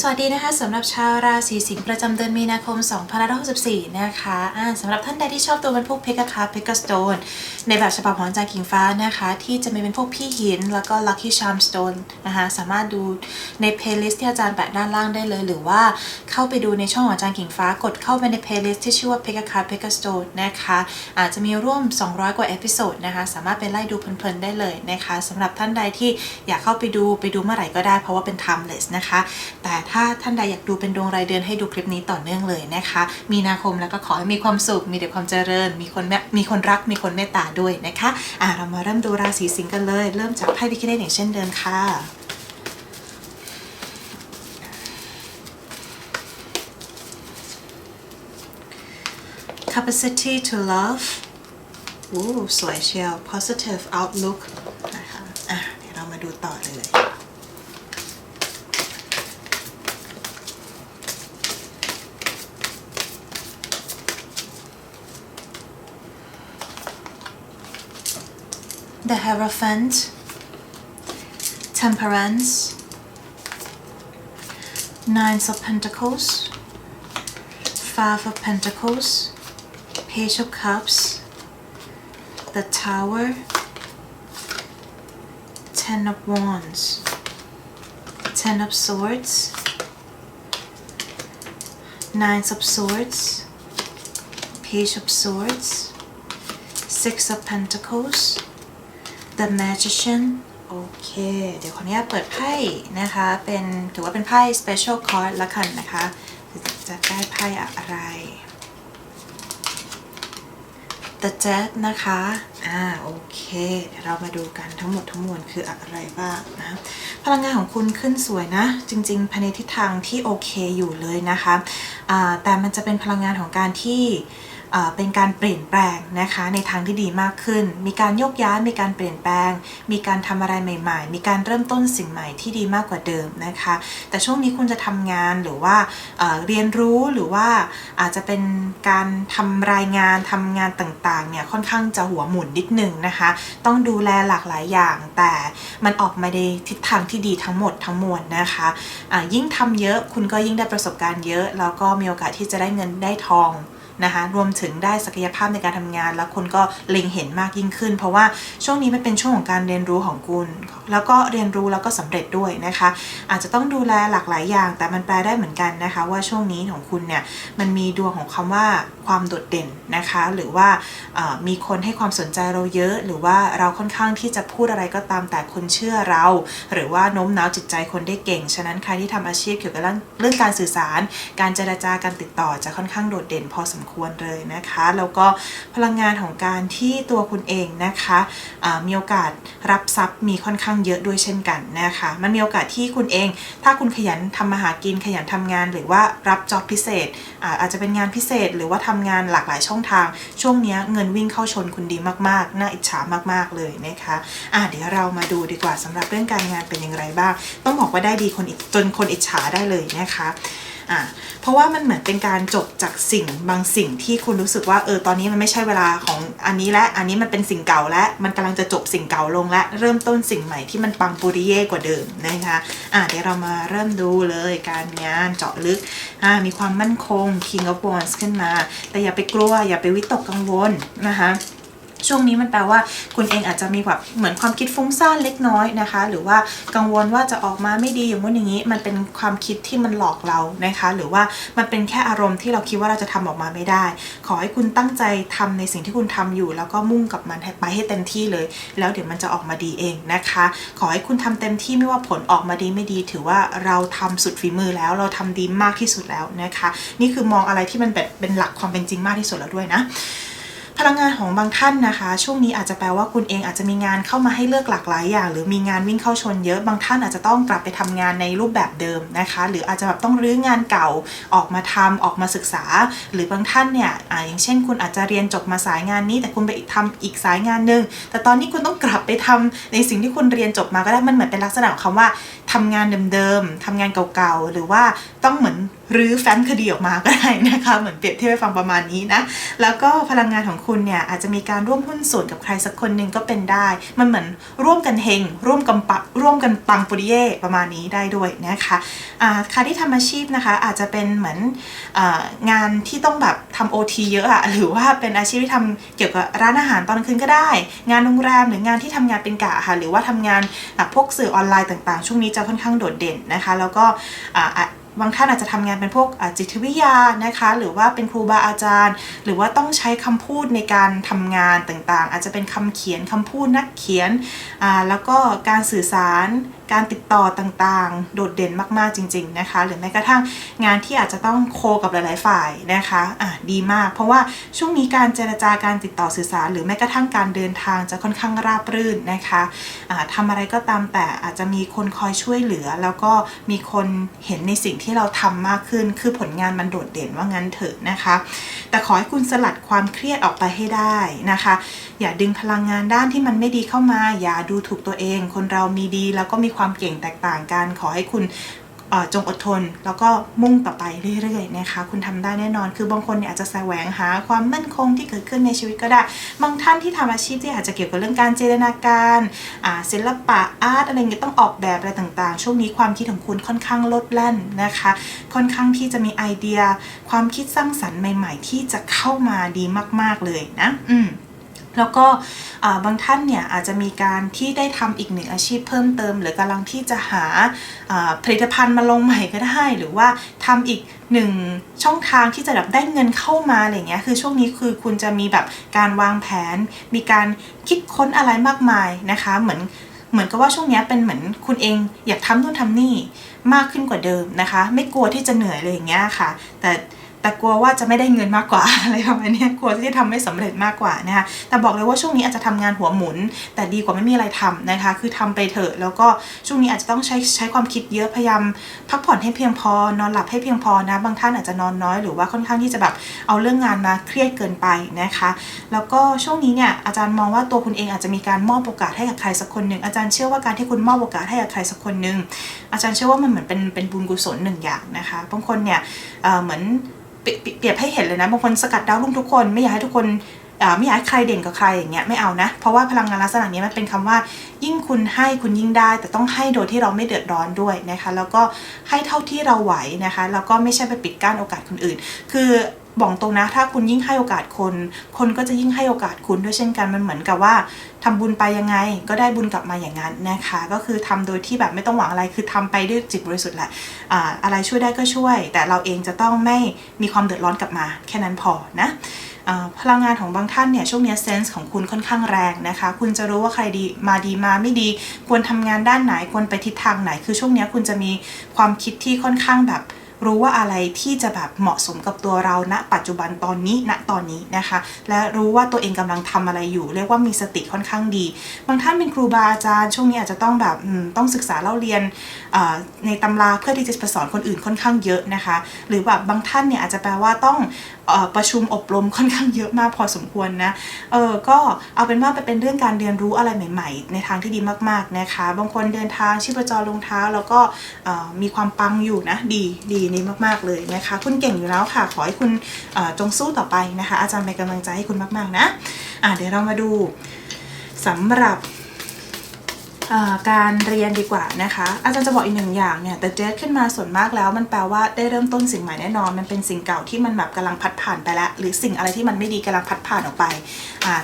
สวัสดีนะคะสำหรับชาวราศีสิงห์ประจำเดือนมีนาคม 2564 นะคะอ่าสำหรับท่านใดที่ชอบตัวเป็นพวกเพกาคาเพกาสโตนในแบบฉบับของจารย์กิ่งฟ้านะคะ ที่จะมีเป็นพวกพี่หิน แล้วก็ Lucky Charm Stone นะคะสามารถดูในเพลย์ลิสต์ที่อาจารย์แปะด้านล่างได้เลย หรือว่าเข้าไปดูในช่องของอาจารย์กิ่งฟ้ากดเข้าไปในเพลย์ลิสต์ที่ชื่อว่าเพกาคาเพกาสโตนนะคะอาจจะมีร่วม 200 กว่าเอพิโซดนะคะสามารถไปไล่ดูเพลินๆได้เลยนะคะสำหรับท่านใดที่อยากเข้าไปดูไปดูเมื่อไหร่ก็ได้เพราะว่าเป็น timeless นะคะแต่ถ้าท่านใดอยากดูเป็นดวงรายเดือนให้ดูคลิปนี้ต่อเนื่องเลยนะคะ มีนาคมแล้วก็ขอให้มีความสุข มีแต่ความเจริญ มีคนมีคนรัก มีคนเมตตาด้วยนะคะอะเรามาเริ่มดูราศีสิงห์กันเลย เริ่มจากไพ่พิคเนตอย่างเช่นเดิมค่ะ capacity to love อู้สวยเชียว positive outlook นะคะอะเดี๋ยวเรามาดูต่อเลย The Hierophant, Temperance, Nines of Pentacles, Five of Pentacles, Page of Cups, the Tower, Ten of Wands, Ten of Swords, Nines of Swords, Page of Swords, Six of Pentacles, The Magician โอเค เดี๋ยวขออนุญาตเปิดไพ่นะคะ เป็นถือว่าเป็นไพ่ Special Card ละกันนะคะ จะได้ไพ่อะไร The Jet นะคะ อ่า โอเค เดี๋ยวเรามาดูกันทั้งหมดทั้งมวลคืออะไรบ้างนะ พลังงานของคุณขึ้นสวยนะ จริงๆภายในทิศทางที่โอเคอยู่เลยนะคะ อ่า แต่มันจะเป็นพลังงานของการที่ เป็นการเปลี่ยนแปลงนะคะในทางที่ดีมากขึ้น มีการโยกย้ายมีการเปลี่ยนแปลง มีการทำอะไรใหม่ ๆ มีการเริ่มต้นสิ่งใหม่ที่ดีมากกว่าเดิมนะคะ แต่ช่วงนี้คุณจะทำงานหรือว่าเเรียนรู้หรือว่าอาจจะเป็นการทำรายงานทำงานต่างๆเนี่ยค่อนข้างจะหัวหมุนนิดนึงนะคะ ต้องดูแลหลากหลายอย่าง แต่มันออกมาในทิศทางที่ดีทั้งหมดทั้งมวลนะคะะยิ่งทำเยอะคุณก็ยิ่งได้ประสบการณ์เยอะแล้วก็มีโอกาสที่จะได้เงินได้ทอง นะคะรวมถึงได้ศักยภาพในการทำงาน แล้วคุณก็เล็งเห็นมากยิ่งขึ้น เพราะว่าช่วงนี้มันเป็นช่วงของการเรียนรู้ของคุณ แล้วก็เรียนรู้แล้วก็สำเร็จด้วยนะคะ อาจจะต้องดูแลหลากหลายอย่าง แต่มันแปลได้เหมือนกันนะคะ ว่าช่วงนี้ของคุณเนี่ยมันมีดวงของคำว่าความโดดเด่นนะคะ หรือว่ามีคนให้ความสนใจเราเยอะ หรือว่าเราค่อนข้างที่จะพูดอะไรก็ตามแต่คนเชื่อเรา หรือว่าโน้มน้าวจิตใจคนได้เก่ง ฉะนั้นใครที่ทำอาชีพเกี่ยวกับเรื่องเรื่องการสื่อสาร การเจรจาการติดต่อจะค่อนข้างโดดเด่นพอสมควรเลยนะคะ แล้วก็พลังงานของการที่ตัวคุณเองนะคะมีโอกาสรับทรัพย์มีค่อนข้างเยอะด้วยเช่นกันนะคะ มันมีโอกาสที่คุณเอง ถ้าคุณขยันทำมาหากินขยันทำงาน หรือว่ารับจ็อบพิเศษอาอาจจะเป็นงานพิเศษ หรือว่าทำงานหลากหลายช่องทาง ช่วงนี้เงินวิ่งเข้าชนคุณดีมากๆน่าอิจฉามากๆเลยนะคะอะเดี๋ยวเรามาดูดีกว่าสำหรับเรื่องการงานเป็นอย่างไรบ้าง ต้องบอกว่าได้ดีคนจนคนอิจฉาได้เลยนะคะ อะเพราะว่ามันเหมือนเป็นการจบจากสิ่งบางสิ่งที่คุณรู้สึกว่าเออตอนนี้มันไม่ใช่เวลาของอันนี้และ อันนี้มันเป็นสิ่งเก่าและ มันกำลังจะจบสิ่งเก่าลงและ เริ่มต้นสิ่งใหม่ที่มันปังปุริเย่กว่าเดิมนะคะอะเดี๋ยวเรามาเริ่มดูเลยการงานเจาะลึกอะมีความมั่นคง King of Wands ขึ้นมา แต่อย่าไปกลัวอย่าไปวิตกกังวลนะคะ ช่วงนี้มันแปลว่าคุณเองอาจจะมีแบบเหมือนความคิดฟุ้งซ่านเล็กน้อยนะคะ หรือว่ากังวลว่าจะออกมาไม่ดีอย่างนู้นอย่างนี้ มันเป็นความคิดที่มันหลอกเรานะคะ หรือว่ามันเป็นแค่อารมณ์ที่เราคิดว่าเราจะทำออกมาไม่ได้ ขอให้คุณตั้งใจทำในสิ่งที่คุณทำอยู่ แล้วก็มุ่งกับมันไปให้เต็มที่เลย แล้วเดี๋ยวมันจะออกมาดีเองนะคะ ขอให้คุณทำเต็มที่ไม่ว่าผลออกมาดีไม่ดี ถือว่าเราทำสุดฝีมือแล้วเราทำดีมากที่สุดแล้วนะคะ นี่คือมองอะไรที่มันแบบเป็นหลักความเป็นจริงมากที่สุดแล้วด้วยนะ พลังงานของบางท่านนะคะ ช่วงนี้อาจจะแปลว่าคุณเองอาจจะมีงานเข้ามาให้เลือกหลากหลายอย่าง หรือมีงานวิ่งเข้าชนเยอะบางท่านอาจจะต้องกลับไปทำงานในรูปแบบเดิมนะคะ หรืออาจจะแบบต้องรื้องานเก่าออกมาทำออกมาศึกษา หรือบางท่านเนี่ยออย่างเช่น คุณอาจจะเรียนจบมาสายงานนี้ แต่คุณไปทำอีกสายงานหนึ่งแต่ตอนนี้คุณต้องกลับไปทำในสิ่งที่คุณเรียนจบมาก็ได้มันเหมือนเป็นลักษณะของคำว่าทำงานเดิมๆทำงานเก่าๆหรือว่าต้องเหมือนหรือแฟ้มคดีออกมาก็ได้นะคะเหมือนเปรียบเทียบให้ฟังประมาณนี้นะแล้วก็พลังงานของคุณเนี่ยอาจจะมีการร่วมหุ้นส่วนกับใครสักคนหนึ่งก็เป็นได้ มันเหมือนร่วมกันเฮงร่วมกันปะร่วมกันปังปุริเย่ประมาณนี้ได้ด้วยนะคะอ่าใครที่ทำอาชีพนะคะ อาจจะเป็นเหมือนองานที่ต้องแบบทำโอทีเยอะอะหรือว่าเป็นอาชีพที่ทำเกี่ยวกับร้านอาหารตอนกลางคืนก็ได้ งานโรงแรมหรืองานที่ทำงานเป็นกะค่ะหรือว่าทำงานพวกสื่อออนไลน์ต่างๆ ช่วงนี้จะค่อนข้างโดดเด่นนะคะ แล้วก็อ่า บางท่านอาจจะทำงานเป็นพวกจิตวิทยานะคะ หรือว่าเป็นครูบาอาจารย์ หรือว่าต้องใช้คำพูดในการทำงานต่างๆ อาจจะเป็นคำเขียนคำพูดนักเขียนแล้วก็การสื่อสารการติดต่อต่างๆ โดดเด่นมากๆจริง ๆนะคะ หรือแม้กระทั่งงานที่อาจจะต้องโคกับหลายๆฝ่ายนะคะอะดีมาก เพราะว่าช่วงนี้การเจรจาการติดต่อสื่อสาร หรือแม้กระทั่งการเดินทางจะค่อนข้างราบรื่นนะคะอ่าทำอะไรก็ตามแต่อาจจะมีคนคอยช่วยเหลือ แล้วก็มีคนเห็นในสิ่งที่เราทำมากขึ้น คือผลงานมันโดดเด่นว่างั้นเถอะนะคะ แต่ขอให้คุณสลัดความเครียดออกไปให้ได้นะคะ อย่าดึงพลังงานด้านที่มันไม่ดีเข้ามา อย่าดูถูกตัวเอง คนเรามีดีแล้วก็มีความเก่งแตกต่างกัน ขอให้คุณจงอดทน แล้วก็มุ่งต่อไปเรื่อยๆนะคะคุณทำได้แน่นอน คือบางคนเนี่ยอาจจะแสวงหาความมั่นคงที่เกิดขึ้นในชีวิตก็ได้ บางท่านที่ทำอาชีพที่อาจจะเกี่ยวกับเรื่องการจินตนาการศิลปะอาร์ตอะไรเงี้ยต้องออกแบบอะไรต่างๆ ช่วงนี้ความคิดของคุณค่อนข้างลดแล่นนะคะ ค่อนข้างที่จะมีไอเดีย ความคิดสร้างสรรค์ใหม่ ๆ ที่จะเข้ามาดีมาก ๆเลยนะ อืม แล้วก็บางท่านเนี่ยอาจจะมีการที่ได้ทำอีกหนึ่งอาชีพเพิ่มเติม หรือกำลังที่จะหาผลิตภัณฑ์มาลงใหม่ก็ได้ หรือว่าทำอีกหนึ่งช่องทางที่จะแบบได้เงินเข้ามาอะไรเงี้ยคือช่วงนี้คือคุณจะมีแบบการวางแผน มีการคิดค้นอะไรมากมายนะคะ เหมือนเหมือนกับว่าช่วงนี้เป็นเหมือนคุณเองอยากทำนู่นทำนี่มากขึ้นกว่าเดิมนะคะ ไม่กลัวที่จะเหนื่อยเลยอย่างเงี้ยค่ะ แต่ แต่กลัวว่าจะไม่ได้เงินมากกว่าอะไรประมาณนี้กลัวที่จะทำไม่สำเร็จมากกว่านะคะแต่บอกเลยว่าช่วงนี้อาจจะทำงานหัวหมุน แต่ดีกว่าไม่มีอะไรทำนะคะ คือทำไปเถอะแล้วก็ช่วงนี้อาจจะต้องใช้ใช้ความคิดเยอะพยายามพักผ่อนให้เพียงพอนอนหลับให้เพียงพอนะบางท่านอาจจะนอนน้อยหรือว่าค่อนข้างที่จะแบบเอาเรื่องงานมาเครียดเกินไปนะคะ แล้วก็ช่วงนี้เนี่ยอาจารย์มองว่าตัวคุณเองอาจจะมีการมอบโอกาสให้กับใครสักคนหนึ่งอาจารย์เชื่อว่าการที่คุณมอบโอกาสให้กับใครสักคนหนึ่งอาจารย์เชื่อว่ามันเหมือนเป็นเป็นบุญกุศลหนึ่งอย่างนะคะบางคนเนี่ยเหมือน เปรียบให้เห็นเลยนะบางคนสกัดดาวรุ่งทุกคนไม่อยากให้ทุกคนไม่อยากให้ใครเด่นกับใครอย่างเงี้ยไม่เอานะ เพราะว่าพลังงานลักษณะนี้มันเป็นคำว่า ยิ่งคุณให้คุณยิ่งได้ แต่ต้องให้โดยที่เราไม่เดือดร้อนด้วยนะคะ แล้วก็ให้เท่าที่เราไหวนะคะแล้วก็ไม่ใช่ไปปิดกั้นโอกาสคนอื่น คือ บอกตรงนะ ถ้าคุณยิ่งให้โอกาสคน คนก็จะยิ่งให้โอกาสคุณด้วยเช่นกันมันเหมือนกับว่าทำบุญไปยังไง ก็ได้บุญกลับมาอย่างนั้นนะคะ ก็คือทำโดยที่แบบไม่ต้องหวังอะไรคือทำไปด้วยจิตบริสุทธิ์แหละอ่าอะไรช่วยได้ก็ช่วย แต่เราเองจะต้องไม่มีความเดือดร้อนกลับมา แค่นั้นพอนะพลังงานของบางท่านเนี่ยช่วงนี้เซนส์ของคุณค่อนข้างแรงนะคะ คุณจะรู้ว่าใครดีมาดีมาไม่ดี ควรทำงานด้านไหนควรไปทิศทางไหน คือช่วงนี้คุณจะมีความคิดที่ค่อนข้างแบบ รู้ว่าอะไรที่จะแบบเหมาะสมกับตัวเราณปัจจุบันตอนนี้ณตอนนี้นะคะ และรู้ว่าตัวเองกำลังทำอะไรอยู่ เรียกว่ามีสติค่อนข้างดี บางท่านเป็นครูบาอาจารย์ ช่วงนี้อาจจะต้องแบบต้องศึกษาเล่าเรียน ในตำราเพื่อที่จะไปสอนคนอื่นค่อนข้างเยอะนะคะ หรือแบบบางท่านเนี่ยอาจจะแปลว่าต้องอประชุมอบรมค่อนข้างเยอะมากพอสมควรนะ เออก็เอาเป็นว่าไปเป็นเรื่องการเรียนรู้อะไรใหม่ๆ ในทางที่ดีมากๆนะคะ บางคนเดินทางชีพจรลงเท้า แล้วก็มีความปังอยู่นะดีดีนี้มากๆเลยนะคะ คุณเก่งอยู่แล้วค่ะ ขอให้คุณจงสู้ต่อไปนะคะ อาจารย์เป็นกำลังใจให้คุณมากๆนะอะเดี๋ยวเรามาดูสำหรับ การเรียนดีกว่านะคะ อาจารย์จะบอกอีกหนึ่งอย่างเนี่ย แต่เจสขึ้นมาส่วนมากแล้ว มันแปลว่าได้เริ่มต้นสิ่งใหม่แน่นอน มันเป็นสิ่งเก่าที่มันแบบกำลังพัดผ่านไปแล้ว หรือสิ่งอะไรที่มันไม่ดีกำลังพัดผ่านออกไป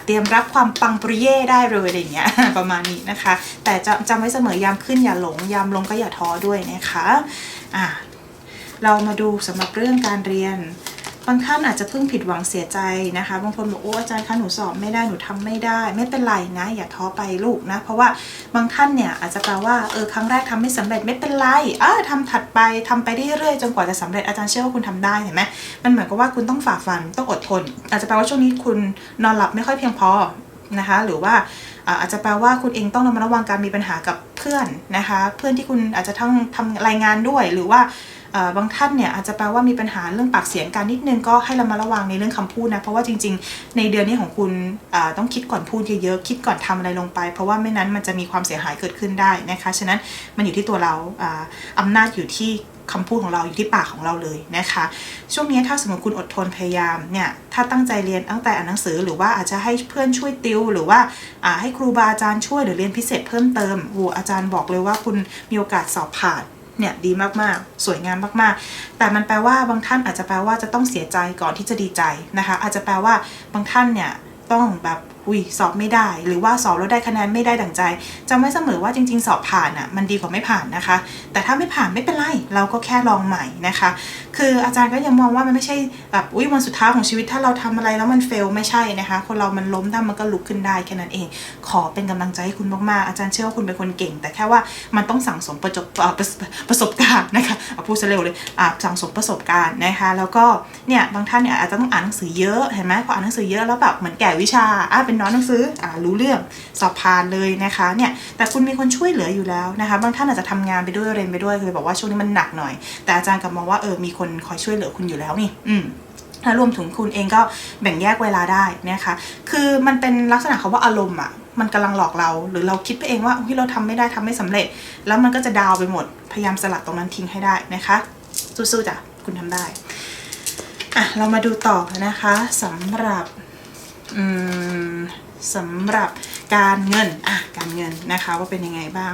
เตรียมรับความปังปริเย่ได้เลยอะไรเงี้ยประมาณนี้นะคะ แต่จะจำไว้เสมอยามขึ้นอย่าหลง ยามลงก็อย่าท้อด้วยนะคะอ่าเรามาดูสำหรับเรื่องการเรียนางท่านอาจจะเพิ่งผิดหวังเสียใจนะคะ บางคนบอกโอ้อาจารย์คะหนูสอบไม่ได้หนูทำไม่ได้ ไม่เป็นไรนะ อย่าท้อไปลูกนะ เพราะว่าบางท่านเนี่ยอาจจะแปลว่าเออครั้งแรกทำไม่สำเร็จไม่เป็นไรเอ่าทำถัดไปทำไปเรื่อยๆจนกว่าจะสำเร็จอาจารย์เชื่อว่าคุณทำได้เห็นไหมมันเหมือนกับว่าคุณต้องฝ่าฟันต้องอดทน อาจจะแปลว่าช่วงนี้คุณนอนหลับไม่ค่อยเพียงพอนะคะ หรือว่าอาจจะแปลว่าคุณเองต้องระมัดระวังการมีปัญหากับเพื่อนนะคะ เพื่อนที่คุณอาจจะทั้งทำรายงานด้วยหรือว่า บางท่านเนี่ยอาจจะแปลว่ามีปัญหาเรื่องปากเสียงกันนิดนึงก็ให้เระมัดระวังในเรื่องคำพูดนะเพราะว่าจริง ๆ ในเดือนนี้ของคุณต้องคิดก่อนพูดเยอะๆคิดก่อนทำอะไรลงไป เพราะว่าไม่นั้นมันจะมีความเสียหายเกิดขึ้นได้นะคะฉะนั้นมันอยู่ที่ตัวเราอ่าอำนาจอยู่ที่คำพูดของเราอยู่ที่ปากของเราเลยนะคะ ช่วงนี้ถ้าสมมติคุณอดทนพยายามเนี่ยถ้าตั้งใจเรียนตั้งแต่อ่านหนังสือ หรือว่าอาจจะให้เพื่อนช่วยติว หรือว่าอ่าให้ครูบาอาจารย์ช่วยหรือเรียนพิเศษเพิ่มเติมโอ้อาจารย์บอกเลยว่าคุณมีโอกาสสอบผ่าน เนี่ยดีมากๆ สวยงามมากๆ แต่มันแปลว่าบางท่านอาจจะแปลว่าจะต้องเสียใจก่อนที่จะดีใจนะคะ อาจจะแปลว่าบางท่านเนี่ยต้องแบบ อุ้ยสอบไม่ได้ หรือว่าสอบแล้วได้คะแนนไม่ได้ดั่งใจจำไว้เสมอว่าจริง ๆ สอบผ่านอะมันดีกว่าไม่ผ่านนะคะ แต่ถ้าไม่ผ่านไม่เป็นไรเราก็แค่ลองใหม่นะคะ คืออาจารย์ก็ยังมองว่ามันไม่ใช่แบบอุ้ยวันสุดท้ายของชีวิตถ้าเราทำอะไรแล้วมันเฟลไม่ใช่นะคะ คนเรามันล้มได้มันก็ลุกขึ้นได้แค่นั้นเอง ขอเป็นกำลังใจให้คุณมากๆอาจารย์เชื่อว่าคุณเป็นคนเก่ง แต่แค่ว่ามันต้องสั่งสมประจบประสประสบการณ์นะคะเอาพูดเร็วเลยอ่าสั่งสมประสบการณ์นะคะ แล้วก็เนี่ยบางท่านเนี่ยอาจจะต้องอ่านหนังสือเยอะเห็นไหมพออ่านหนังสือเยอะแล้วแบบเหมือนแก่วิชาอ่าเป็นน้องหนังสืออ่ารู้เรื่องสอบผ่านเลยนะคะเนี่ยแต่คุณมีคนช่วยเหลืออยู่แล้วนะคะ บางท่านอาจจะทำงานไปด้วยเรียนไปด้วยเลยบอกว่าช่วงนี้มันหนักหน่อย แต่อาจารย์กลับมองว่าเออมีคนคอยช่วยเหลือคุณอยู่แล้วนี่ อืมและรวมถึงคุณเองก็แบ่งแยกเวลาได้นะคะ คือมันเป็นลักษณะคำว่าอารมณ์อะมันกำลังหลอกเรา หรือเราคิดไปเองว่าเฮ้ยเราทำไม่ได้ทำไม่สำเร็จ แล้วมันก็จะดาวไปหมด พยายามสลัดตรงนั้นทิ้งให้ได้นะคะ สู้ๆจ้ะคุณทำได้อะเรามาดูต่อนะคะสำหรับ สำหรับการเงินอะการเงินนะคะว่าเป็นยังไงบ้าง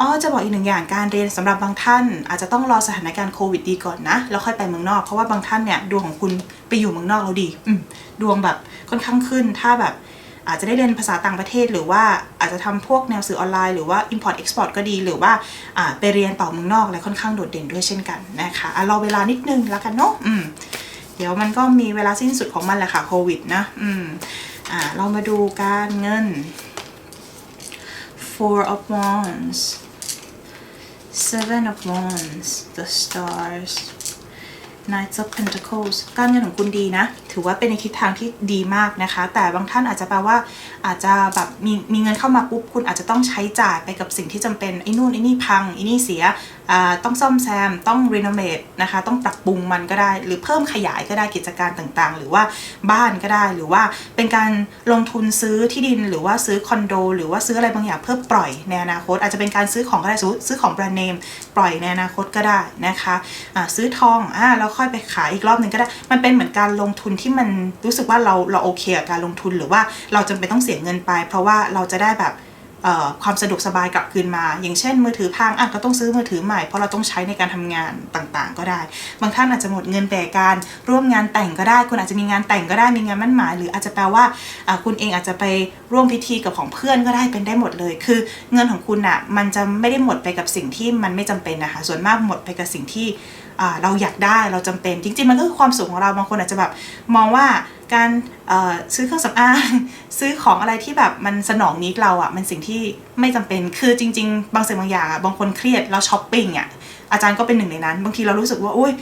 อ๋อจะบอกอีกหนึ่งอย่างการเรียนสำหรับบางท่าน อาจจะต้องรอสถานการณ์โควิดดีก่อนนะแล้วค่อยไปเมืองนอก เพราะว่าบางท่านเนี่ยดวงของคุณไปอยู่เมืองนอกแล้วดีอืมดวงแบบค่อนข้างขึ้น ถ้าแบบอาจจะได้เรียนภาษาต่างประเทศ หรือว่าอาจจะทำพวกแนวสื่อออนไลน์หรือว่า import export ก็ดีหรือว่าอ่าไปเรียนต่อเมืองนอกอะไรค่อนข้างโดดเด่นด้วยเช่นกันนะคะอะรอเวลานิดนึงแล้วกันเนาะอืม เดี๋ยวมันก็มีเวลาสิ้นสุดของมันแหละค่ะโควิดนะอืมอ่าเรามาดูการเงิน Four of Wands Seven of Wands The Stars Knights of Pentacles การเงินของคุณดีนะ ถือว่าเป็นในทิศทางที่ดีมากนะคะ แต่บางท่านอาจจะแปลว่า อาจจะแบบมีมีเงินเข้ามาปุ๊บ คุณอาจจะต้องใช้จ่ายไปกับสิ่งที่จำเป็นไอ้นู่นไอ้นี่พังไอ้นี่เสีย ต้องซ่อมแซม ต้องรีโนเวทนะคะ ต้องปรับปรุงมันก็ได้ หรือเพิ่มขยายก็ได้กิจการต่างๆ หรือว่าบ้านก็ได้ หรือว่าเป็นการลงทุนซื้อที่ดิน หรือว่าซื้อคอนโด หรือว่าซื้ออะไรบางอย่างเพื่อปล่อยในอนาคต อาจจะเป็นการซื้อของก็ได้สมมติซื้อของแบรนด์เนมปล่อยในอนาคตก็ได้นะคะอ่าซื้อทองอ่าแล้วค่อยไปขายอีกรอบหนึ่งก็ได้ มันเป็นเหมือนการลงทุนที่มันรู้สึกว่าเราเราโอเคกับการลงทุนหรือว่าเราจำเป็นต้องเสียเงินไป เพราะว่าเราจะได้แบบความสะดวกสบายกลับคืนมา อย่างเช่น มือถือพังอะก็ต้องซื้อมือถือใหม่เพราะเราต้องใช้ในการทำงานต่างๆ ก็ได้ บางท่านอาจจะหมดเงินไปกับการร่วมงานแต่งก็ได้ คุณอาจจะมีงานแต่งก็ได้มีงานมั่นหมาย หรืออาจจะแปลว่าคุณเองอาจจะไปร่วมพิธีกับของเพื่อนก็ได้เป็นได้หมดเลย คือเงินของคุณอะมันจะไม่ได้หมดไปกับสิ่งที่มันไม่จำเป็นนะคะส่วนมากหมดไปกับสิ่งที่ เราอยากได้เราจำเป็น จริง ๆ มันก็คือความสุขของเราบางคนอาจจะแบบมองว่าการซื้อเครื่องสำอางซื้อของอะไรที่แบบมันสนองนิดเราอะ่ะมันสิ่งที่ไม่จำเป็นคือจริง ๆ บางสิ่งบางอย่างอะบางคนเครียดเราช้อปปิ้งอะอาจารย์ก็เป็นหนึ่งในนั้น บางทีเรารู้สึกว่าอุ้ย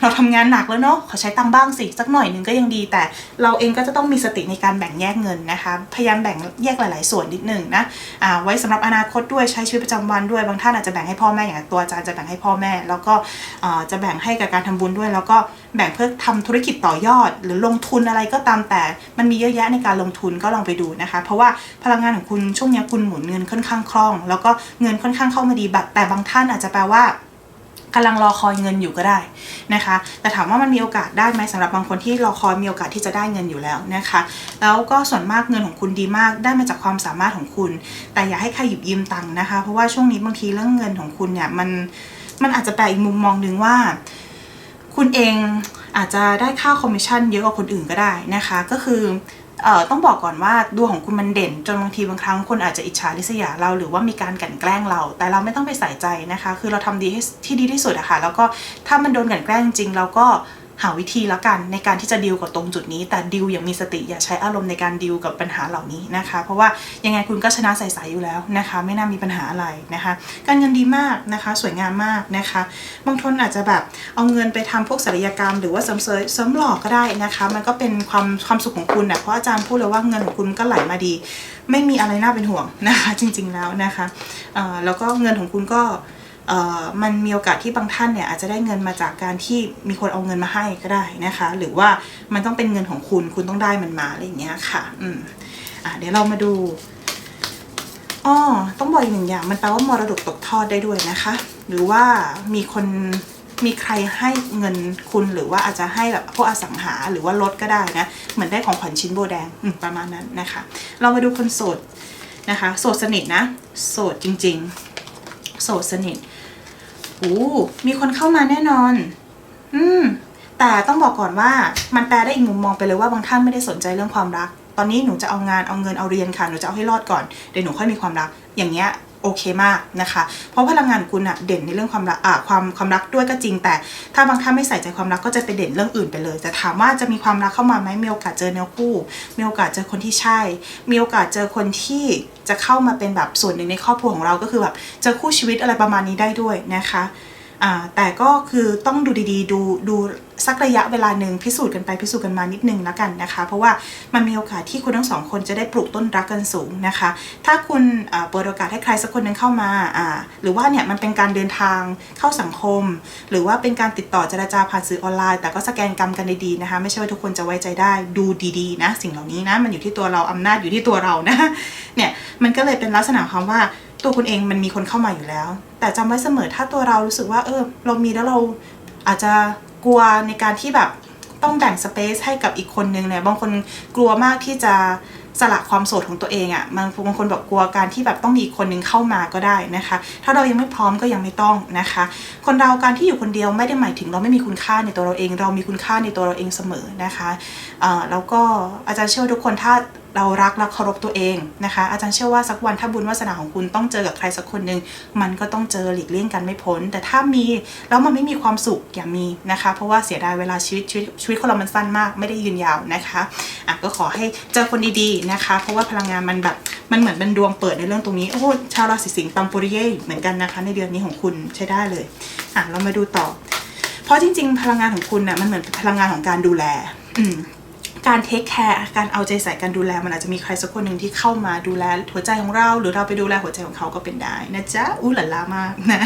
เราทำงานหนักแล้วเนาะขอใช้ตังค์บ้างสิสักหน่อยนึงก็ยังดี แต่เราเองก็จะต้องมีสติในการแบ่งแยกเงินนะคะ พยายามแบ่งแยกหลาย ๆ ส่วนนิดหนึ่งนะอ่าไว้สำหรับอนาคตด้วยใช้ชีวิตประจำวันด้วยบางท่านอาจจะแบ่งให้พ่อแม่อย่างตัวอาจารย์จะแบ่งให้พ่อแม่ แล้วก็จะแบ่งให้กับการทำบุญด้วย แล้วก็แบ่งเพื่อทำธุรกิจต่อยอด หรือลงทุนอะไรก็ตามแต่มันมีเยอะแยะในการลงทุนก็ลองไปดูนะคะ เพราะว่าพลังงานของคุณช่วงนี้คุณหมุนเงินค่อนข้างคล่อง แล้วก็เงินค่อนข้างเข้ามาดีบัตรแต่บางท่านอาจจะแปลว่า กำลังรอคอยเงินอยู่ก็ได้นะคะ แต่ถามว่ามันมีโอกาสได้ไหมสำหรับบางคนที่รอคอยมีโอกาสที่จะได้เงินอยู่แล้วนะคะ แล้วก็ส่วนมากเงินของคุณดีมากได้มาจากความสามารถของคุณ แต่อย่าให้ใครหยิบยืมตังค์นะคะ เพราะว่าช่วงนี้บางทีเรื่องเงินของคุณเนี่ยมันมันอาจจะแปลอีกมุมมองหนึ่งว่า คุณเองอาจจะได้ค่าคอมมิชชั่นเยอะกว่าคนอื่นก็ได้นะคะ ก็คือ เอ่อต้องบอกก่อนว่าดวงของคุณมันเด่น จนบางทีบางครั้งคนอาจจะอิจฉาริษยาเราหรือว่ามีการกลั่นแกล้งเรา แต่เราไม่ต้องไปใส่ใจนะคะ คือเราทำดีให้ที่ดีที่สุดอะค่ะแล้วก็ถ้ามันโดนกลั่นแกล้งจริงเราก็ หาวิธีแล้วกันในการที่จะดีลกับตรงจุดนี้ แต่ดีลอย่างมีสติอย่าใช้อารมณ์ในการดีลกับปัญหาเหล่านี้นะคะ เพราะว่ายังไงคุณก็ชนะใสๆอยู่แล้วนะคะ ไม่น่ามีปัญหาอะไรนะคะ การเงินดีมากนะคะ สวยงามมากนะคะ บางคนอาจจะแบบเอาเงินไปทำพวกศัลยกรรม หรือว่าเสริมสวยเสริมหล่อก็ได้นะคะ มันก็เป็นความความสุขของคุณนะเพราะอาจารย์พูดเลยว่าเงินของคุณก็ไหลมาดี ไม่มีอะไรน่าเป็นห่วงนะคะ จริง ๆแล้วนะคะแล้วก็เงินของคุณก็ มันมีโอกาสที่บางท่านเนี่ยอาจจะได้เงินมาจากการที่มีคนเอาเงินมาให้ก็ได้นะคะ หรือว่ามันต้องเป็นเงินของคุณคุณต้องได้มันมาอะไรอย่างเงี้ยค่ะ อืมอะเดี๋ยวเรามาดูอ๋อต้องบอกอีกหนึ่งอย่าง มันแปลว่ามรดกตกทอดได้ด้วยนะคะ หรือว่ามีคนมีใครให้เงินคุณหรือว่าอาจจะให้แบบพวกอสังหาหรือว่ารถก็ได้นะ เหมือนได้ของขวัญชิ้นโบแดงประมาณนั้นนะคะ เรามาดูคนโสดนะคะ โสดสนิทนะ โสดจริง ๆ โสดสนิท อ้มีคนเข้ามาแน่นอน อืม แต่ต้องบอกก่อนว่ามันแปลได้อีกมุมมองไปเลยว่าบางท่านไม่ได้สนใจเรื่องความรัก ตอนนี้หนูจะเอางานเอาเงินเอาเรียนค่ะ หนูจะเอาให้รอดก่อน เดี๋ยวหนูค่อยมีความรัก อย่างเงี้ย โอเคมากนะคะ เพราะพลังงานคุณอะเด่นในเรื่องความรักความความรักด้วยก็จริง แต่ถ้าบางท่านไม่ใส่ใจความรักก็จะไปเด่นเรื่องอื่นไปเลย แต่ถามว่าจะมีความรักเข้ามาไหมมีโอกาสเจอเนื้อคู่ มีโอกาสเจอคนที่ใช่ มีโอกาสเจอคนที่จะเข้ามาเป็นแบบส่วนหนึ่งในครอบครัวของเราก็คือแบบเจอคู่ชีวิตอะไรประมาณนี้ได้ด้วยนะคะแต่ก็คือต้องดูดีๆ ดูดู สักระยะเวลาหนึ่งพิสูจน์กันไปพิสูจน์กันมานิดนึงแล้วกันนะคะ เพราะว่ามันมีโอกาสที่คุณทั้งสองคนจะได้ปลูกต้นรักกันสูงนะคะ ถ้าคุณเปิดโอกาสให้ใครสักคนหนึ่งเข้ามาหรือว่าเนี่ยมันเป็นการเดินทางเข้าสังคม หรือว่าเป็นการติดต่อเจรจาผ่านสื่อออนไลน์ แต่ก็สแกนกรรมกันดีๆนะคะ ไม่ใช่ว่าทุกคนจะไว้ใจได้ดูดีๆนะสิ่งเหล่านี้นะมันอยู่ที่ตัวเราอำนาจอยู่ที่ตัวเรานะเนี่ยมันก็เลยเป็นลักษณะความว่าตัวคุณเองมันมีคนเข้ามาอยู่แล้ว แต่จำไว้เสมอถ้าตัวเรารู้สึกว่าเออเรามีแล้วเราอาจจะ กลัวในการที่แบบต้องแบ่งสเปซให้กับอีกคนนึงเนี่ยบางคนกลัวมากที่จะสละความโสดของตัวเองอะ่ะบางบางคนแบบกลัวการที่แบบต้องมีคนนึงเข้ามาก็ได้นะคะ ถ้าเรายังไม่พร้อมก็ยังไม่ต้องนะคะ คนเราการที่อยู่คนเดียวไม่ได้หมายถึงเราไม่มีคุณค่าในตัวเราเอง เรามีคุณค่าในตัวเราเองเสมอนะคะอ่อแล้วก็อาจารย์เชื่อทุกคนถ้า เรารักและเคารพตัวเองนะคะ อาจารย์เชื่อว่าสักวันถ้าบุญวาสนาของคุณต้องเจอกับใครสักคนหนึ่งมันก็ต้องเจอหลีกเลี่ยงกันไม่พ้น แต่ถ้ามีแล้วมันไม่มีความสุขอย่ามีนะคะ เพราะว่าเสียดายเวลาชีวิตชีวิตชีวิตคนเรามันสั้นมากไม่ได้ยืนยาวนะคะอะก็ขอให้เจอคนดีๆนะคะ เพราะว่าพลังงานมันแบบมันเหมือนเป็นดวงเปิดในเรื่องตรงนี้โอ้ชาวราศีสิงห์ปังปุริเย่เหมือนกันนะคะ ในเดือนนี้ของคุณใช้ได้เลยอะเรามาดูต่อ เพราะจริง ๆ พลังงานของคุณน่ะมันเหมือนพลังงานของการดูแลอืม การเทคแคร์การเอาใจใส่การดูแล มันอาจจะมีใครสักคนหนึ่งที่เข้ามาดูแลหัวใจของเรา หรือเราไปดูแลหัวใจของเขาก็เป็นได้นะจ๊ะอู้หลาลามากนะ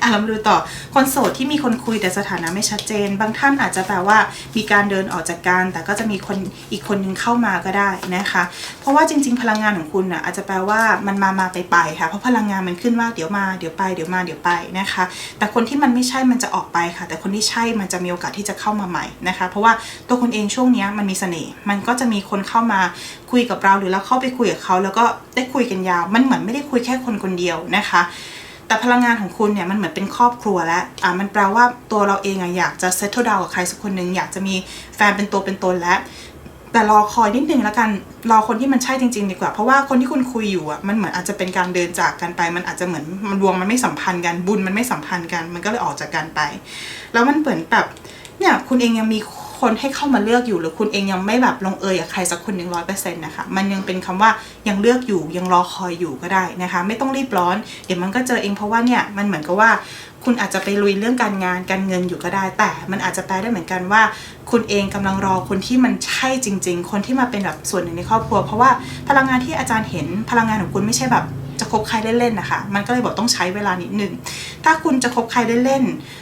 อะเรามาดูต่อคนโสดที่มีคนคุยแต่สถานะไม่ชัดเจน บางท่านอาจจะแปลว่ามีการเดินออกจากกันแต่ก็จะมีคนอีกคนนึงเข้ามาก็ได้นะคะ เพราะว่าจริง ๆ พลังงานของคุณน่ะอาจจะแปลว่ามันมามาไปไปค่ะเพราะพลังงานมันขึ้นว่าเดี๋ยวมาเดี๋ยวไปเดี๋ยวมาเดี๋ยวไปนะคะ แต่คนที่มันไม่ใช่มันจะออกไปค่ะ แต่คนที่ใช่มันจะมีโอกาสที่จะเข้ามาใหม่นะคะ เพราะว่าตัวคุณเองช่วงนี้มันมีสน่ห์ มันก็จะมีคนเข้ามาคุยกับเราหรือเราเข้าไปคุยกับเขา แล้วก็ได้คุยกันยาว มันเหมือนไม่ได้คุยแค่คนคนเดียวนะคะ แต่พลังงานของคุณเนี่ยมันเหมือนเป็นครอบครัวแล้วอ่ามันแปลว่าตัวเราเองอะอยากจะเซต t ท e ดาวกับใครสักคนหนึ่งอยากจะมีแฟนเป็นตัวเป็นตนแล้วแต่รอคอยนิดนึงแล้วกันรอคนที่มันใช่จริง ๆ ดีกว่า เพราะว่าคนที่คุณคุยอยู่อะมันเหมือนอาจจะเป็นการเดินจากกันไป มันอาจจะเหมือนมันดวงมันไม่สัมพันธ์กันบุญมันไม่สัมพันธ์กัน มันก็เลยออกจากกันไป แล้วมันเหมือนแบบเนี่ยคุณเองยังมีค คนให้เข้ามาเลือกอยู่ หรือคุณเองยังไม่แบบลงเอยกับใครสักคนหนึ่งร้อยเปอร์เซ็นต์นะคะมันยังเป็นคำว่ายังเลือกอยู่ยังรอคอยอยู่ก็ได้นะคะ ไม่ต้องรีบร้อน เดี๋ยวมันก็เจอเองเพราะว่าเนี่ยมันเหมือนกับว่าคุณอาจจะไปลุยเรื่องการงานการเงินอยู่ก็ได้ แต่มันอาจจะแปลได้เหมือนกันว่า คุณเองกำลังรอคนที่มันใช่จริง ๆ คนที่มาเป็นแบบส่วนหนึ่งในครอบครัว เพราะว่าพลังงานที่อาจารย์เห็นพลังงานของคุณไม่ใช่แบบจะคบใครเล่นๆนะคะ มันก็เลยบอกต้องใช้เวลานิดนึง ถ้าคุณจะคบใครเล่นๆ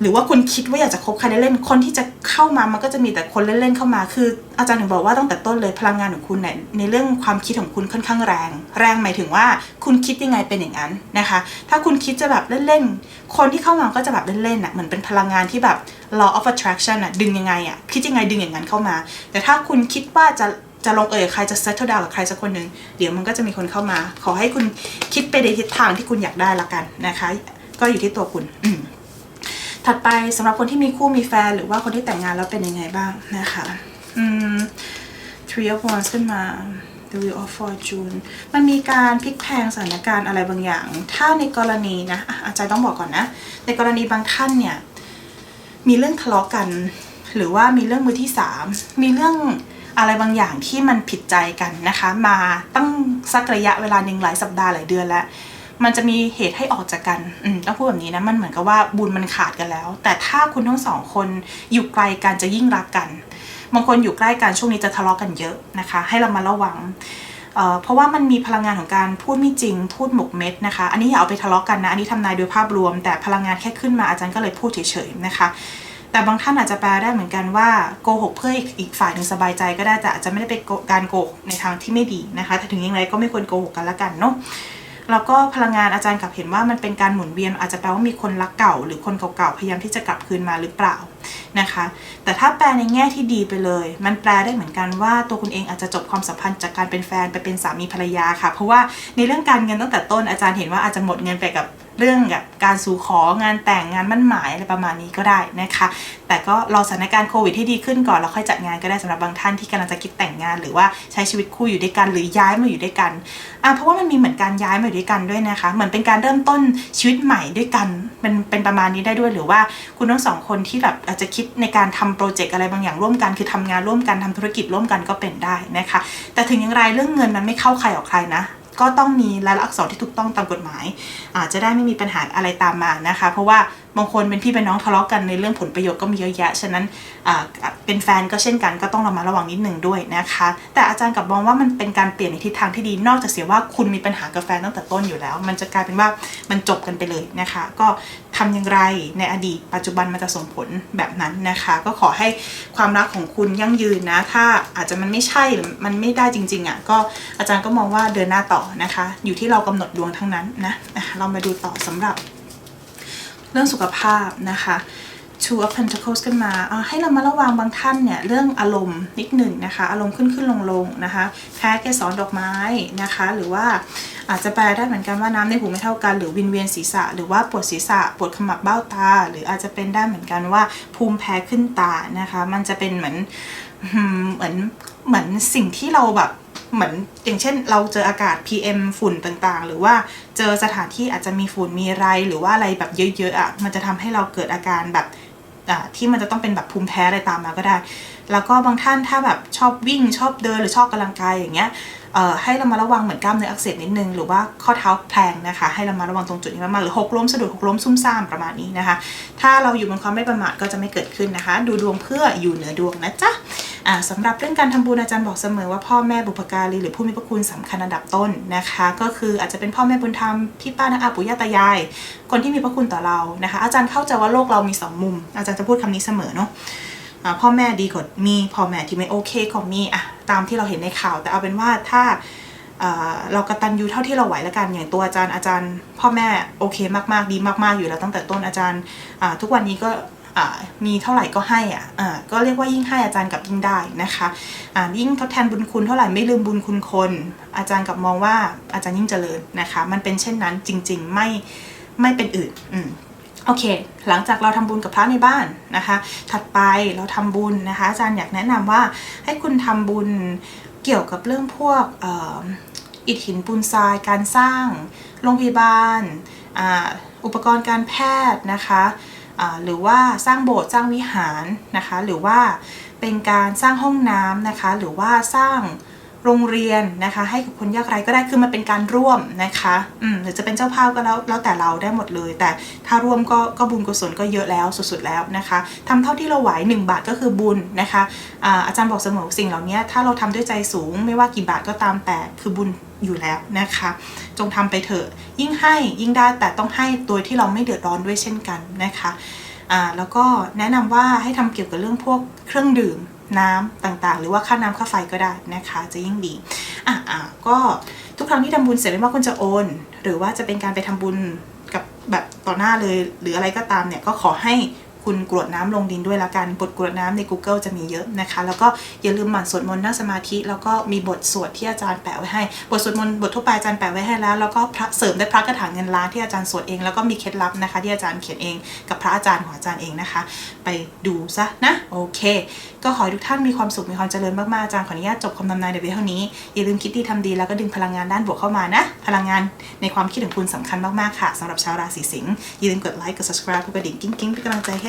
หรือว่าคุณคิดว่าอยากจะคบใครเล่นๆคนที่จะเข้ามามันก็จะมีแต่คนเล่นๆเข้ามา คืออาจารย์ถึงบอกว่าตั้งแต่ต้นเลยพลังงานของคุณเนี่ยในเรื่องความคิดของคุณค่อนข้างแรง แรงหมายถึงว่าคุณคิดยังไงเป็นอย่างนั้นนะคะ ถ้าคุณคิดจะแบบเล่นๆคนที่เข้ามาก็จะแบบเล่นๆอะเหมือนเป็นพลังงานที่แบบ law of attraction อะดึงยังไงอะคิดยังไงดึงอย่างนั้นเข้ามา แต่ถ้าคุณคิดว่าจะจะลงเอยกับใครจะ settle down กับใครสักคนหนึ่งเดี๋ยวมันก็จะมีคนเข้ามา ขอให้คุณคิดไปในทิศทางที่คุณอยากได้ละกันนะคะ ก็อยู่ที่ตัวคุณ ถัดไปสำหรับคนที่มีคู่มีแฟน หรือว่าคนที่แต่งงานแล้วเป็นยังไงบ้างนะคะอืม Three of Wands ขึ้นมา The Wheel of Fortune มันมีการพลิกแพงสถานการณ์อะไรบางอย่าง ถ้าในกรณีนะอะอาจารย์ต้องบอกก่อนนะ ในกรณีบางท่านเนี่ย มีเรื่องทะเลาะกัน หรือว่ามีเรื่องมือที่สามมีเรื่องอะไรบางอย่างที่มันผิดใจกันนะคะ มาตั้งสักระยะเวลาหนึ่งหลายสัปดาห์หลายเดือนแล้ว มันจะมีเหตุให้ออกจากกันอืมต้องพูดแบบนี้นะมันเหมือนกับว่าบุญมันขาดกันแล้ว แต่ถ้าคุณทั้งสองคนอยู่ไกลกันจะยิ่งรักกัน บางคนอยู่ใกล้กันช่วงนี้จะทะเลาะกันเยอะนะคะ ให้เรามาระวังเเพราะว่ามันมีพลังงานของการพูดไม่จริง พูดหมกเม็ดนะคะ อันนี้อย่าเอาไปทะเลาะกันนะ อันนี้ทำนายโดยภาพรวม แต่พลังงานแค่ขึ้นมาอาจารย์ก็เลยพูดเฉยๆนะคะ แต่บางท่านอาจจะแปลได้เหมือนกันว่าโกหกเพื่ออีกอีกฝ่ายหนึ่งสบายใจก็ได้แต่อาจจะไม่ได้เป็นกการโกหกในทางที่ไม่ดีนะคะแต่ถึงอย่างไรก็ไม่ควรโกหกกันละกันเนาะ แล้วก็พลังงานอาจารย์กลับเห็นว่ามันเป็นการหมุนเวียนอาจจะแปลว่ามีคนรักเก่า หรือคนเก่าๆพยายามที่จะกลับคืนมาหรือเปล่านะคะ แต่ถ้าแปลในแง่ที่ดีไปเลย มันแปลได้เหมือนกันว่าตัวคุณเองอาจจะจบความสัมพันธ์จากการเป็นแฟนไปเป็นสามีภรรยาค่ะ เพราะว่าในเรื่องการเงินตั้งแต่ต้นอาจารย์เห็นว่าอาจจะหมดเงินไปกับ เรื่องแบบการสู่ของานแต่งงานมั่นหมายอะไรประมาณนี้ก็ได้นะคะ แต่ก็รอสถานการณ์โควิดที่ดีขึ้นก่อนแล้วค่อยจัดงานก็ได้สำหรับบางท่านที่กำลังจะคิดแต่งงาน หรือว่าใช้ชีวิตคู่อยู่ด้วยกันหรือย้ายมาอยู่ด้วยกันอะเพราะว่ามันมีเหมือนการย้ายมาอยู่ด้วยกันด้วยนะคะ เหมือนเป็นการเริ่มต้นชีวิตใหม่ด้วยกันเป็นเป็นประมาณนี้ได้ด้วยหรือว่าคุณทั้งสองคนที่แบบอาจจะคิดในการทำโปรเจกต์อะไรบางอย่างร่วมกัน คือทำงานร่วมกันทำธุรกิจร่วมกันก็เป็นได้นะคะ แต่ถึงอย่างไรเรื่องเงินมันไม่เข้าใครออกใครนะ ก็ต้องมีรายลักษณ์อักษรที่ถูกต้องตามกฎหมาย อาจจะได้ไม่มีปัญหาอะไรตามมานะคะ เพราะว่าบางคนเป็นพี่เป็นน้องทะเลาะกันในเรื่องผลประโยชน์ก็มีเยอะแยะ ฉะนั้นเป็นแฟนก็เช่นกันก็ต้องระมัดระวังนิดหนึ่งด้วยนะคะ แต่อาจารย์กลับมองว่ามันเป็นการเปลี่ยนในทิศทางที่ดี นอกจากเสียว่าคุณมีปัญหากับแฟนตั้งแต่ต้นอยู่แล้ว มันจะกลายเป็นว่ามันจบกันไปเลยนะคะ ก็ ทำอย่างไรในอดีต ปัจจุบันมันจะส่งผลแบบนั้นนะคะ ก็ขอให้ความรักของคุณยั่งยืนนะ ถ้าอาจจะมันไม่ใช่หรือมันไม่ได้จริงๆอะก็อาจารย์ก็มองว่าเดินหน้าต่อนะคะ อยู่ที่เรากำหนดดวงทั้งนั้นนะเรามาดูต่อสำหรับเรื่องสุขภาพนะคะ Two of Pentacles ขึ้นมาให้เรามาระวังบางท่านเนี่ยเรื่องอารมณ์นิดหนึ่งนะคะ อารมณ์ขึ้นขึ้นลงลงนะคะ แพ้เกสรดอกไม้นะคะ หรือว่าอาจจะแปลได้เหมือนกันว่าน้ำในหูไม่เท่ากันหรือวินเวียนศีรษะ หรือว่าปวดศีรษะปวดขมับเบ้าตา หรืออาจจะเป็นได้เหมือนกันว่าภูมิแพ้ขึ้นตานะคะ มันจะเป็นเหมือนเหมือนเหมือนสิ่งที่เราแบบเหมือนอย่างเช่นเราเจออากาศ PM ฝุ่นต่างๆ หรือว่าเจอสถานที่อาจจะมีฝุ่นมีไรหรือว่าอะไรแบบเยอะๆอะมันจะทำให้เราเกิดอาการแบบ ที่มันจะต้องเป็นแบบภูมิแพ้อะไรตามมาก็ได้ แล้วก็บางท่านถ้าแบบชอบวิ่งชอบเดินหรือชอบกำลังกายอย่างเงี้ย ให้เรามาระวังเหมือนกล้ามเนื้ออักเสบนิดนึง หรือว่าข้อเท้าแพลงนะคะ ให้เรามาระวังตรงจุดนี้มากๆหรือหกล้มสะดุดหกล้มซุ่มซ่ามประมาณนี้นะคะ ถ้าเราอยู่บนความไม่ประมาทก็จะไม่เกิดขึ้นนะคะ ดูดวงเพื่ออยู่เหนือดวงนะจ๊ะสำหรับเรื่องการทำบุญอาจารย์บอกเสมอว่าพ่อแม่บุพการีหรือผู้มีพระคุณสำคัญอันดับต้นนะคะ ก็คืออาจจะเป็นพ่อแม่บุญธรรมพี่ป้านาอาปู่ย่าตายาย คนที่มีพระคุณต่อเรานะคะ อาจารย์เข้าใจว่าโลกเรามีสองมุม อาจารย์จะพูดคำนี้เสมอเนาะพ่อแม่ดีกว่ามีพ่อแม่ที่ไม่โอเคก็มีอะ ตามที่เราเห็นในข่าว แต่เอาเป็นว่าถ้าเเรากระตันยูเท่าที่เราไหวแล้วกันอย่างตัวอาจารย์อาจารย์พ่อแม่โอเคมากๆดีมากๆอยู่แล้วตั้งแต่ต้นอาจารย์ทุกวันนี้ก็มีเท่าไหร่ก็ให้อะอ่าก็เรียกว่ายิ่งให้อาจารย์กับยิ่งได้นะคะยิ่งทดแทนบุญคุณเท่าไหร่ไม่ลืมบุญคุณคน อาจารย์กับมองว่าอาจารย์ยิ่งเจริญนะคะ มันเป็นเช่นนั้นจริง ๆ ไม่ไม่เป็นอื่นอืม โอเค หลังจากเราทำบุญกับพระในบ้านนะคะ ถัดไปเราทำบุญนะคะ อาจารย์อยากแนะนำว่าให้คุณทำบุญเกี่ยวกับเรื่องพวกอ,อิฐหินปูนทราย การสร้าง โรงพยาบาลอ,อุปกรณ์การแพทย์นะคะหรือว่าสร้างโบสถ์สร้างวิหารนะคะ หรือว่าเป็นการสร้างห้องน้ำนะคะ หรือว่าสร้าง โรงเรียนนะคะ ให้กับคนยากไร้ก็ได้คือมันเป็นการร่วมนะคะอืมหรือจะเป็นเจ้าภาพก็แล้วแล้วแต่เราได้หมดเลย แต่ถ้าร่วมก็ก็บุญกุศลก็เยอะแล้วสุดๆแล้วนะคะทำเท่าที่เราไหว1บาทก็คือบุญนะคะอาอาจารย์บอกเสมอสิ่งเหล่านี้ถ้าเราทำด้วยใจสูง ไม่ว่ากี่บาทก็ตามแต่คือบุญอยู่แล้วนะคะ จงทำไปเถอะยิ่งให้ยิ่งได้แต่ต้องให้โดยที่เราไม่เดือดร้อนด้วยเช่นกันนะคะอ่าแล้วก็แนะนำว่าให้ทำเกี่ยวกับเรื่องพวกเครื่องดื่ม น้ำต่างๆ หรือว่าค่าน้ำค่าไฟก็ได้นะคะ จะยิ่งดีอะอะก็ทุกครั้งที่ทำบุญเสร็จไม่ว่าคุณจะโอน หรือว่าจะเป็นการไปทำบุญกับแบบต่อหน้าเลย หรืออะไรก็ตามเนี่ยก็ขอให้ คุณกรวดน้ำลงดินด้วยละกันบทกรวดน้ำใน Google จะมีเยอะนะคะ แล้วก็อย่าลืมหมั่นสวดมนต์นั่งสมาธิ แล้วก็มีบทสวดที่อาจารย์แปะไว้ให้ บทสวดมนต์บททั่วไปอาจารย์แปะไว้ให้แล้ว แล้วก็พระเสริมด้วยพระคาถางเงินล้านที่อาจารย์สวดเอง แล้วก็มีเคล็ดลับนะคะที่อาจารย์เขียนเองกับพระอาจารย์ของอาจารย์เองนะคะ ไปดูซะนะโอเค ก็ขอให้ทุกท่านมีความสุขมีความเจริญมากๆอาจารย์ขออนุญาตจบคำนำนายในเพียงเท่านี้อย่าลืมคิดดีทำดีแล้วก็ดึงพลังงานด้านบวกเข้ามานะ พลังงานในความคิดของคุณสำคัญมากๆค่ะสำหรับชาวราศีสิงห์อย่าลืมกดไลค์กด subscribe กดกระดิ่งกิ้งกิ้งเป็นกำลังใจให้